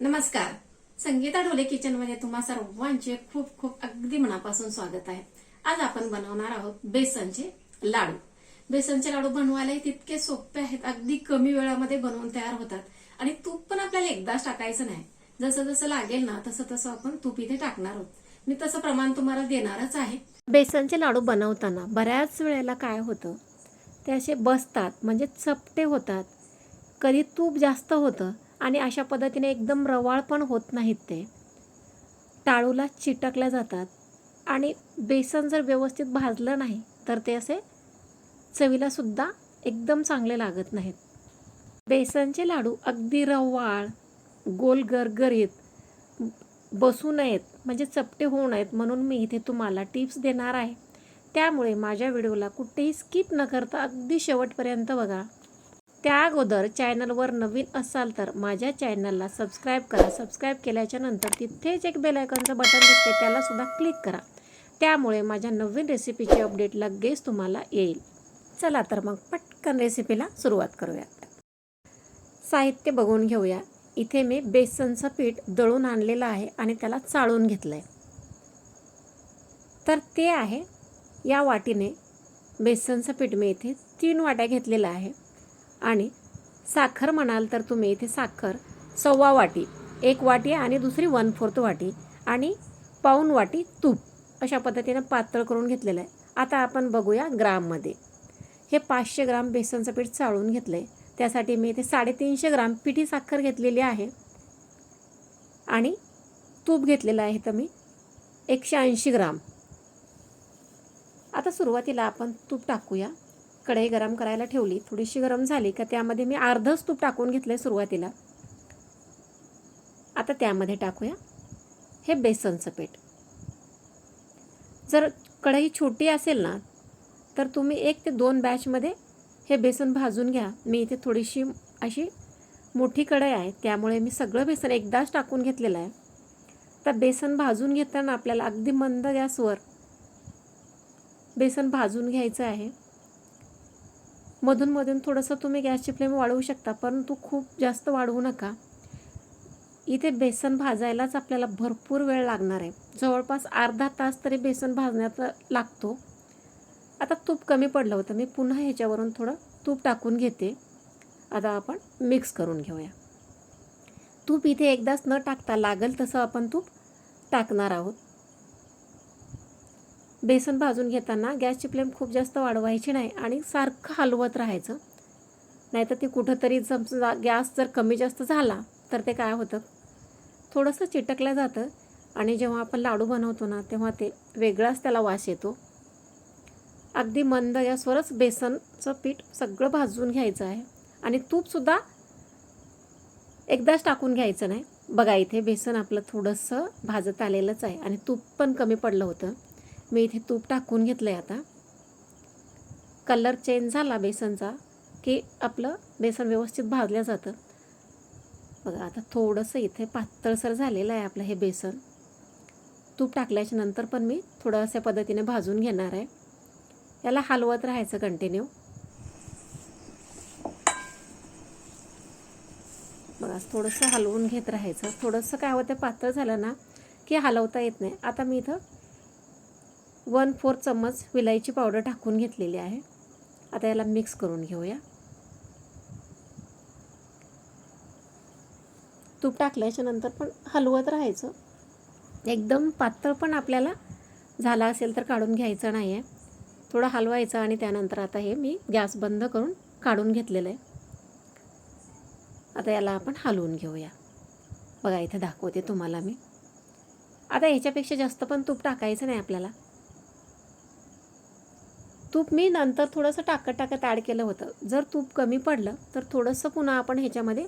नमस्कार. संगीता ढोले किचनमध्ये तुम्हा सर्वांचे खूप खूप अगदी मनापासून स्वागत आहे. आज आपण बनवणार आहोत बेसनचे लाडू. बेसनचे लाडू बनवायला तितके सोपे आहेत अगदी कमी वेळामध्ये बनवून तयार होतात. आणि तूप पण आपल्याला एकदाच टाकायचं नाही. जसं जसं लागेल ना तसं तसं आपण तूप इथे टाकणार आहोत. मी तसं प्रमाण तुम्हाला देणारच आहे. बेसनचे लाडू बनवताना बऱ्याच वेळेला काय होतं ते असे बसतात म्हणजे चपटे होतात. कधी तूप जास्त होतं आणि अशा पद्धतीने एकदम रवाळ पण होत नाहीत ते. टाळूला चिटकल्या जातात. आणि बेसन जर व्यवस्थित भाजलं नाही तर ते असे चवीलासुद्धा एकदम चांगले लागत नाहीत. बेसनचे लाडू अगदी रवाळ गोल गरगरीत बसू नयेत म्हणजे चपटे होऊ नयेत म्हणून मी इथे तुम्हाला टिप्स देणार आहे. त्यामुळे माझ्या व्हिडिओला कुठेही स्किप न करता अगदी शेवटपर्यंत बघा. त्या अगोदर चॅनलवर नवीन असाल तर माझ्या चॅनलला सबस्क्राईब करा. सबस्क्राईब केल्याच्यानंतर तिथेच एक बेलायकॉनचं बटन दिसते त्यालासुद्धा क्लिक करा. त्यामुळे माझ्या नवीन रेसिपीची अपडेट लगेच तुम्हाला येईल. चला तर मग पटकन रेसिपीला सुरुवात करूया. साहित्य बघून घेऊया. इथे मी बेसनचं पीठ दळून आणलेलं आहे आणि त्याला चाळून घेतलं आहे तर ते आहे. या वाटीने बेसनचं पीठ मी इथे तीन वाट्या घेतलेलं आहे. आणि साखर म्हणाल तर तुम्ही इथे साखर सव्वा वाटी एक वाटी आणि दुसरी वन फोर्थ वाटी आणि पाऊन वाटी तूप अशा पद्धतीनं पातळ करून घेतलेलं आहे. आता आपण बघूया ग्राममध्ये. हे पाचशे ग्राम बेसनचं पीठ चाळून घेतलं आहे त्यासाठी मी इथे साडेतीनशे ग्राम पिठी साखर घेतलेली आहे. आणि तूप घेतलेलं आहे तर मी एकशे ऐंशी ग्राम. आता सुरुवातीला आपण तूप टाकूया. कढई गरम करायला ठेवली. थोडीशी गरम झाली का त्यामध्ये मी अर्धच तूप टाकून घेतलं आहे सुरुवातीला. आता त्यामध्ये टाकूया हे बेसनचं पीठ. जर कढई छोटी असेल ना तर तुम्ही एक ते दोन बॅचमध्ये हे बेसन भाजून घ्या. मी इथे थोडीशी अशी मोठी कढई आहे त्यामुळे मी सगळं बेसन एकदाच टाकून घेतलेलं आहे. तर बेसन भाजून घेताना आपल्याला अगदी मंद गॅसवर बेसन भाजून घ्यायचं आहे. मधूनमधून थोडंसं तुम्ही गॅसची फ्लेम वाढवू शकता परंतु खूप जास्त वाढवू नका. इथे बेसन भाजायलाच आपल्याला भरपूर वेळ लागणार आहे. जवळपास अर्धा तास तरी बेसन भाजण्यात लागतो. आता तूप कमी पडलं होतं. मी पुन्हा ह्याच्यावरून थोडं तूप टाकून घेते. आता आपण मिक्स करून घेऊया. तूप इथे एकदाच न टाकता लागेल तसं आपण तूप टाकणार आहोत. बेसन भाजून घेताना गॅसची फ्लेम खूप जास्त वाढवायची नाही आणि सारखं हलवत राहायचं. नाहीतर ती कुठंतरी समजा गॅस जर कमी जास्त झाला तर ते काय होतं? थोडंसं चिटकलं जातं आणि जेव्हा आपण लाडू बनवतो ना तेव्हा ते वेगळाच त्याला वास येतो. अगदी मंद गॅसवरच बेसनचं पीठ सगळं भाजून घ्यायचं आहे आणि तूपसुद्धा एकदाच टाकून घ्यायचं नाही. बघा इथे बेसन आपलं थोडंसं भाजत आलेलंच आहे आणि तूप पण कमी पडलं होतं. मी इथे तूप टाकून घेतलं आहे आता. कलर चेंज झाला बेसनचा की आपलं बेसन व्यवस्थित भाजलं जातं. बघा आता थोडंसं इथे पातळसर झालेलं आहे आपलं हे बेसन. तूप टाकल्याच्या नंतर पण मी थोडं अशा पद्धतीने भाजून घेणार आहे. याला हलवत राहायचं कंटिन्यू बघा थोडंसं हलवून घेत राहायचं. थोडंसं काय होतं पातळ झालं ना की हलवता येत नाही. आता मी इथं वन फोर चम्मच विलायची पावडर टाकून घेतलेली आहे. आता याला मिक्स करून घेऊया. तूप टाकल्याच्या नंतर पण हलवत राहायचं. एकदम पातळ पण आपल्याला झाला असेल तर काढून घ्यायचं नाही आहे थोडं हलवायचं आणि त्यानंतर आता हे मी गॅस बंद करून काढून घेतलेलं आहे. आता याला आपण हलवून घेऊया. बघा इथे दाखवते तुम्हाला मी. आता ह्याच्यापेक्षा जास्त पण तूप टाकायचं नाही आपल्याला. तूप मी नंतर थोडंसं टाकत टाकत ॲड केलं होतं. जर तूप कमी पडलं तर थोडंसं पुन्हा आपण ह्याच्यामध्ये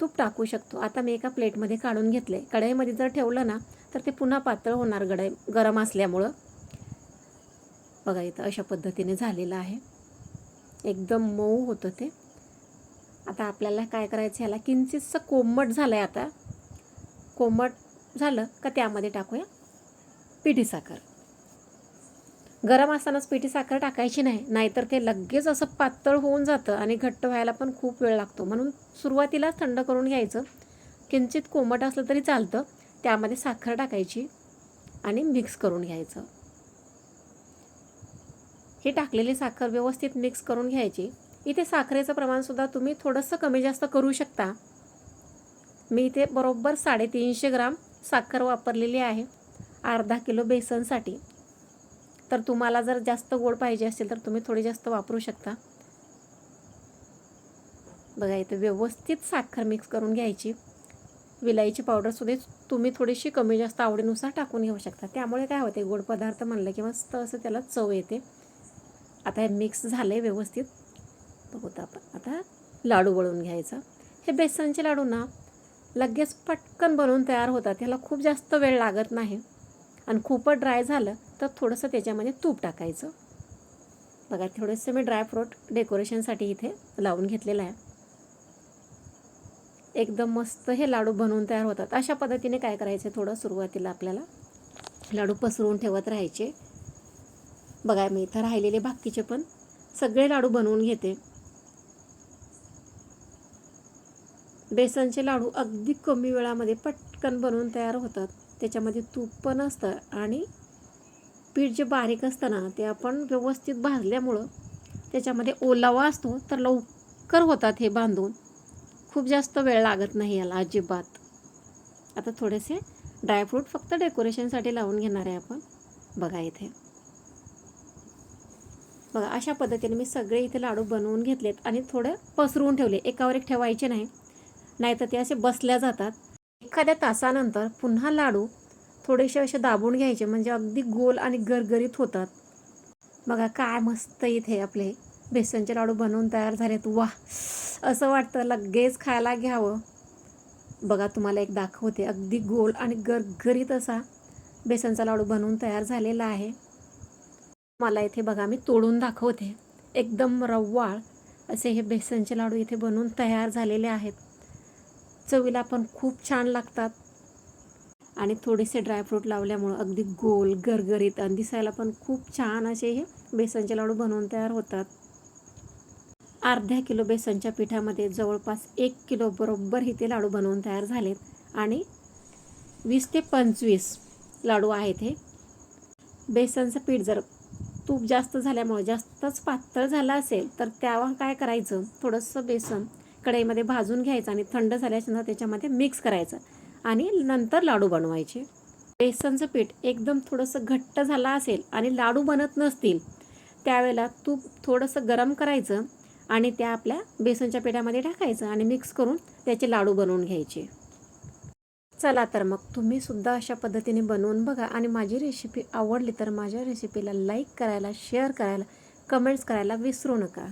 तूप टाकू शकतो. आता मी एका प्लेटमध्ये काढून घेतलं आहे कढईमध्ये जर ठेवलं ना तर ते पुन्हा पातळ होणार गडई गरम असल्यामुळं. बघा इथं अशा पद्धतीने झालेलं आहे. एकदम मऊ होतं ते. आता आपल्याला काय करायचं ह्याला किंचितसं कोमट झालं आहे आता. कोमट झालं का त्यामध्ये टाकूया पिठी साखर. गरम असतानाच पिठी साखर टाकायची नाही नाहीतर ते लगेच असं पातळ होऊन जातं आणि घट्ट व्हायला पण खूप वेळ लागतो. म्हणून सुरुवातीलाच थंड करून घ्यायचं. किंचित कोमट असलं तरी चालतं. त्यामध्ये साखर टाकायची आणि मिक्स करून घ्यायचं. हे टाकलेली साखर व्यवस्थित मिक्स करून घ्यायची. इथे साखरेचं प्रमाणसुद्धा तुम्ही थोडंसं कमी जास्त करू शकता. मी इथे बरोबर साडेतीनशे ग्राम साखर वापरलेली आहे. अर्धा किलो बेसनसाठी. तर तुम्हाला जर जास्त गोड पाहिजे असेल तर तुम्ही थोडी जास्त वापरू शकता. बघा इथे व्यवस्थित साखर मिक्स करून घ्यायची. विलायची पावडरसुद्धा तुम्ही थोडीशी कमी जास्त आवडीनुसार टाकून घेऊ शकता. त्यामुळे काय होते गोड पदार्थ म्हणलं की मस्त असं त्याला चव येते. आता हे मिक्स झालं आहे व्यवस्थित. बघूत आपण. आता लाडू वळून घ्यायचा. हे बेसनचे लाडू ना लगेच पटकन बनवून तयार होतात. ह्याला खूप जास्त वेळ लागत नाही. आणि खूपच ड्राय झालं तर थोडंसं त्याच्यामध्ये तूप टाकायचं. बघा थोडेसे मी ड्रायफ्रूट डेकोरेशनसाठी इथे लावून घेतलेलं आहे. एकदम मस्त हे लाडू बनवून तयार होतात. अशा पद्धतीने काय करायचं थोडं सुरुवातीला आपल्याला लाडू पसरवून ठेवत राहायचे. बघा मी इथं राहिलेले बाकीचे पण सगळे लाडू बनवून घेते. बेसनचे लाडू अगदी कमी वेळामध्ये पटकन बनवून तयार होतात. त्याच्यामध्ये तूप पण असतं आणि पीठ जे बारीक असतं ना ते आपण व्यवस्थित भाजल्यामुळं त्याच्यामध्ये ओलावा असतो तर लवकर होतात हे बांधून खूप जास्त वेळ लागत नाही याला अजिबात. आता थोडेसे ड्रायफ्रूट फक्त डेकोरेशनसाठी लावून घेणार आहे आपण. बघा इथे. बघा अशा पद्धतीने मी सगळे इथे लाडू बनवून घेतलेत आणि थोडे पसरवून ठेवले. एकावर एक ठेवायचे नाही. नाहीतर ते असे बसल्या जातात. एखाद्या तासानंतर पुन्हा लाडू थोडेसे असे दाबून घ्यायचे म्हणजे अगदी गोल आणि गरगरीत होतात. बघा काय मस्त इथे आपले बेसनचे लाडू बनवून तयार झालेत. वा असं वाटतं लगेच खायला घ्यावं. बघा तुम्हाला एक दाखवते. अगदी गोल आणि गरगरीत असा बेसनचा लाडू बनवून तयार झालेला आहे. मला इथे बघा मी तोडून दाखवते. एकदम रव्वाळ असे हे बेसनचे लाडू इथे बनवून तयार झालेले आहेत. चवीला पण खूप छान लागतात. आणि थोडेसे ड्रायफ्रूट लावल्यामुळं अगदी गोल गरगरीत आणि दिसायला पण खूप छान असे हे बेसनचे लाडू बनवून तयार होतात. अर्ध्या किलो बेसनच्या पिठामध्ये जवळपास एक किलो बरोबर इथे लाडू बनवून तयार झालेत. आणि वीस ते पंचवीस लाडू आहेत हे. बेसनचं पीठ जर तूप जास्त झाल्यामुळे जास्तच पातळ झालं असेल तर त्यावर काय करायचं? थोडंसं बेसन कढईमध्ये भाजून घ्यायचं आणि थंड झाल्याच्यानंतर त्याच्यामध्ये मिक्स करायचं. आणि नंतर लाडू बनवायचे. बेसनचं पीठ एकदम थोडंसं घट्ट झालं असेल आणि लाडू बनत नसतील त्यावेळेला तूप थोडंसं गरम करायचं आणि त्या आपल्या बेसनच्या पिठामध्ये टाकायचं आणि मिक्स करून त्याचे लाडू बनवून घ्यायचे. चला तर मग तुम्ही सुद्धा अशा पद्धतीने बनवून बघा आणि माझी रेसिपी आवडली तर माझ्या रेसिपीला लाईक करायला शेअर करायला कमेंट्स करायला विसरू नका.